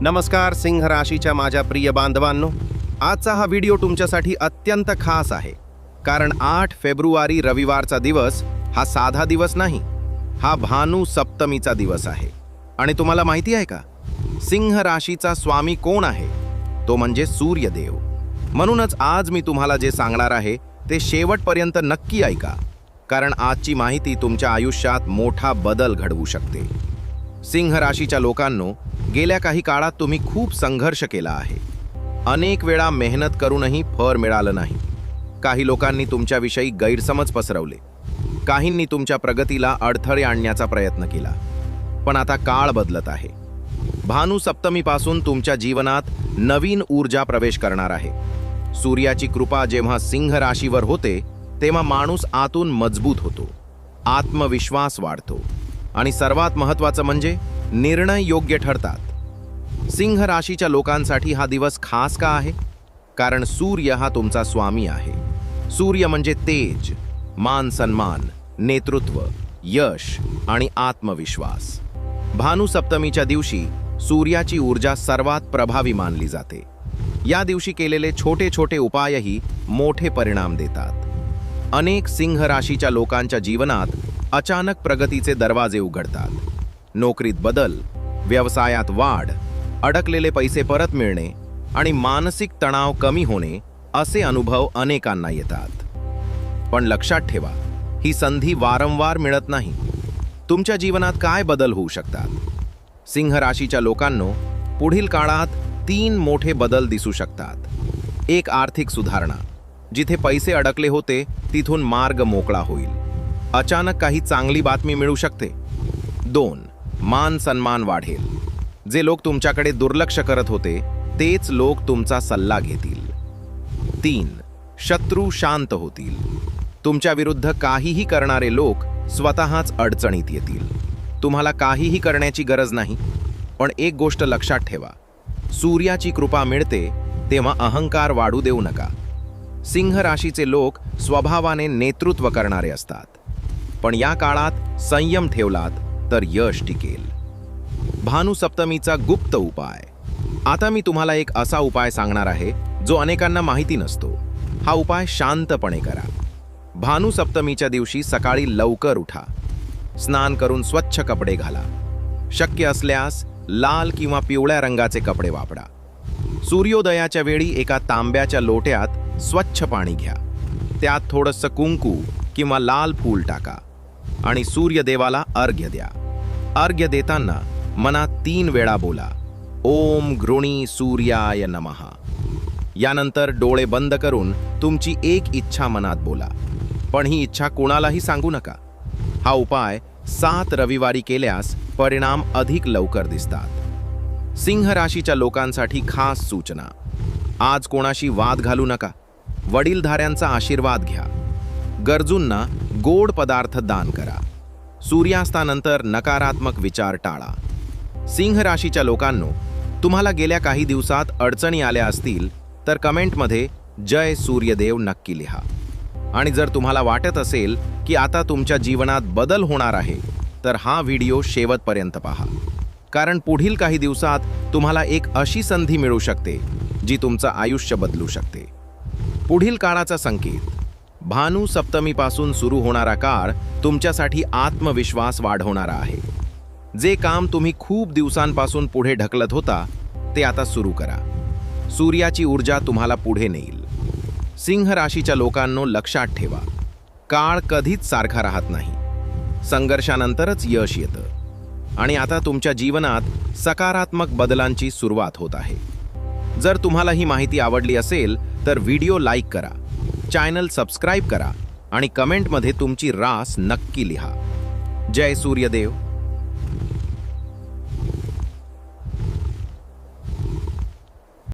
नमस्कार सिंह राशीच्या माझ्या प्रिय बांधवांनो. आजचा हा व्हिडिओ तुमच्यासाठी अत्यंत खास आहे. कारण आठ फेब्रुवारी रविवारचा दिवस हा साधा दिवस नाही हा भानू सप्तमीचा दिवस आहे. आणि तुम्हाला माहिती आहे का? सिंह राशीचा स्वामी कोण आहे? तो म्हणजे सूर्यदेव. म्हणूनच आज मी तुम्हाला जे सांगणार आहे ते शेवटपर्यंत नक्की ऐका. कारण आजची माहिती तुमच्या आयुष्यात मोठा बदल घडवू शकते. सिंह राशीच्या लोकांनो गेल्या काही काळात तुम्ही खूप संघर्ष केला आहे. अनेक वेळा मेहनत करूनही फळ मिळालं नाही. काही लोकांनी तुमच्याविषयी गैरसमज पसरवले. काहींनी तुमच्या प्रगतीला अडथळे आणण्याचा प्रयत्न केला. पण आता काळ बदलत आहे. भानू सप्तमीपासून तुमच्या जीवनात नवीन ऊर्जा प्रवेश करणार आहे. सूर्याची कृपा जेव्हा सिंह राशीवर होते तेव्हा माणूस आतून मजबूत होतो. आत्मविश्वास वाढतो. आणि सर्वात महत्त्वाचं म्हणजे निर्णय योग्य ठरतात. सिंह राशीच्या लोकांसाठी हा दिवस खास का आहे? कारण सूर्य हा तुमचा स्वामी आहे. सूर्य म्हणजे तेज मान सन्मान नेतृत्व यश आणि आत्मविश्वास. भानुसप्तमीच्या दिवशी सूर्याची ऊर्जा सर्वात प्रभावी मानली जाते. या दिवशी केलेले छोटे छोटे उपायही मोठे परिणाम देतात. अनेक सिंह राशीच्या लोकांच्या जीवनात अचानक प्रगतीचे दरवाजे उघडतात. नोकरीत बदल व्यवसायात वाढ अडकलेले पैसे परत मिळणे आणि मानसिक तणाव कमी होणे असे अनुभव अनेकांना येतात. पण लक्षात ठेवा ही संधी वारंवार मिळत नाही. तुमच्या जीवनात काय बदल होऊ शकतात? सिंह राशीच्या लोकांनो पुढील काळात तीन मोठे बदल दिसू शकतात. एक आर्थिक सुधारणा जिथे पैसे अडकले होते तिथून मार्ग मोकळा होईल. अचानक काही चांगली बातमी मिळू शकते. दोन मान सन्मान वाढेल. जे लोक तुमच्याकडे दुर्लक्ष करत होते तेच लोक तुमचा सल्ला घेतील. तीन शत्रू शांत होतील. तुमच्या विरुद्ध काहीही करणारे लोक स्वतःच अडचणीत येतील. तुम्हाला काहीही करण्याची गरज नाही. पण एक गोष्ट लक्षात ठेवा. सूर्याची कृपा मिळते तेव्हा अहंकार वाढू देऊ नका. सिंह राशीचे लोक स्वभावाने नेतृत्व करणारे असतात. पण या काळात संयम ठेवलात तर यश टिकेल. भानुसप्तमीचा गुप्त उपाय. आता मी तुम्हाला एक असा उपाय सांगणार आहे जो अनेकांना माहिती नसतो. हा उपाय शांतपणे करा. भानुसप्तमीच्या दिवशी सकाळी लवकर उठा. स्नान करून स्वच्छ कपडे घाला. शक्य असल्यास लाल किंवा पिवळ्या रंगाचे कपडे वापरा. सूर्योदयाच्या वेळी एका तांब्याच्या लोट्यात स्वच्छ पाणी घ्या. त्यात थोडंसं कुंकू किंवा लाल फूल टाका आणि सूर्यदेवाला अर्घ्य द्या. अर्घ्य देताना मनात तीन वेळा बोला. ओम घृणी सूर्याय नमहा यानंतर डोळे बंद करून तुमची एक इच्छा मनात बोला. पण ही इच्छा कोणालाही सांगू नका. हा उपाय सात रविवारी केल्यास परिणाम अधिक लवकर दिसतात. सिंह राशीच्या लोकांसाठी खास सूचना. आज कोणाशी वाद घालू नका. वडीलधाऱ्यांचा आशीर्वाद घ्या. गरजूंना गोड पदार्थ दान करा. सूर्यास्तानंतर नकारात्मक विचार टाळा. सिंह राशीच्या लोकांनो तुम्हाला गेल्या काही दिवसात अडचणी आल्या असतील तर कमेंटमध्ये जय सूर्यदेव नक्की लिहा. आणि जर तुम्हाला वाटत असेल की आता तुमच्या जीवनात बदल होणार आहे तर हा व्हिडिओ शेवटपर्यंत पहा. कारण पुढील काही दिवसात तुम्हाला एक अशी संधी मिळू शकते जी तुमचं आयुष्य बदलू शकते. पुढील काळाचा संकेत. भानू सप्तमीपासून सुरू होणारा काळ तुमच्यासाठी आत्मविश्वास वाढवणारा आहे. जे काम तुम्ही खूप दिवसांपासून पुढे ढकलत होता ते आता सुरू करा. सूर्याची ऊर्जा तुम्हाला पुढे नेईल. सिंह राशीच्या लोकांनो लक्षात ठेवा. काळ कधीच सारखा राहत नाही. संघर्षानंतरच यश येतं. आणि आता तुमच्या जीवनात सकारात्मक बदलांची सुरुवात होत आहे. जर तुम्हाला ही माहिती आवडली असेल तर व्हिडिओ लाईक करा. चॅनल सबस्क्राईब करा आणि कमेंटमध्ये तुमची रास नक्की लिहा. जय सूर्यदेव.